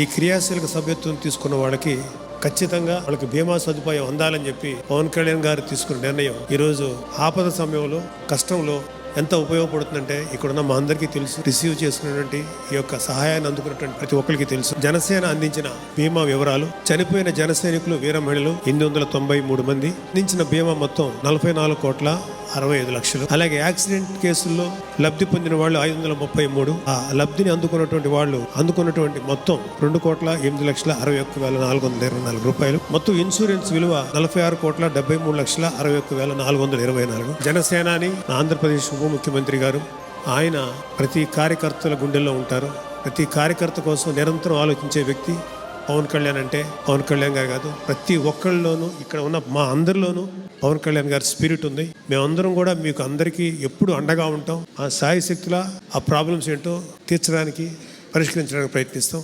ఈ క్రియాశీలక సభ్యత్వం తీసుకున్న వాళ్ళకి ఖచ్చితంగా వాళ్ళకి బీమా సదుపాయం అందాలని చెప్పి పవన్ కళ్యాణ్ గారు తీసుకున్న నిర్ణయం. ఈరోజు ఆపద సమయంలో కష్టంలో ఎంత ఉపయోగపడుతుందంటే ఇక్కడున్న మా అందరికీ తెలుసు. రిసీవ్ చేసుకున్నటువంటి ఈ యొక్క సహాయాన్ని అందుకున్నటువంటి ప్రతి ఒక్కరికి తెలుసు. జనసేన అందించిన బీమా వివరాలు చనిపోయిన జన సైనికులు వీర మహిళలు ఎనిమిది వందల తొంభై మూడు మంది. అందించిన బీమా మొత్తం నలభై నాలుగు కోట్ల అరవై ఐదు లక్షలు. అలాగే యాక్సిడెంట్ కేసుల్లో లబ్ధి పొందిన వాళ్ళు ఐదు వందల ముప్పై మూడు. ఆ లబ్ధిని అందుకున్నటువంటి వాళ్ళు అందుకున్నటువంటి మొత్తం రెండు కోట్ల ఎనిమిది లక్షల అరవై ఒక్క వేల నాలుగు వందల ఇరవై నాలుగు రూపాయలు. మొత్తం ఇన్సూరెన్స్ విలువ నలభై ఆరు కోట్ల డెబ్బై మూడు లక్షల అరవై ఒక్క వేల నాలుగు వందల ఇరవై నాలుగు. జనసేనాని ఆంధ్రప్రదేశ్ ఉప ముఖ్యమంత్రి గారు ఆయన ప్రతి కార్యకర్తల గుండెల్లో ఉంటారు. ప్రతి కార్యకర్త కోసం నిరంతరం ఆలోచించే వ్యక్తి పవన్ కళ్యాణ్ అంటే పవన్ కళ్యాణ్ గారు కాదు ప్రతి ఒక్కళ్ళలోనూ ఇక్కడ ఉన్న మా అందరిలోనూ పవన్ కళ్యాణ్ గారి స్పిరిట్ ఉంది. మేమందరం కూడా మీకు అందరికీ ఎప్పుడు అండగా ఉంటాం. ఆ సాయశక్తుల ఆ ప్రాబ్లమ్స్ ఏంటో తీర్చడానికి పరిష్కరించడానికి ప్రయత్నిస్తాం.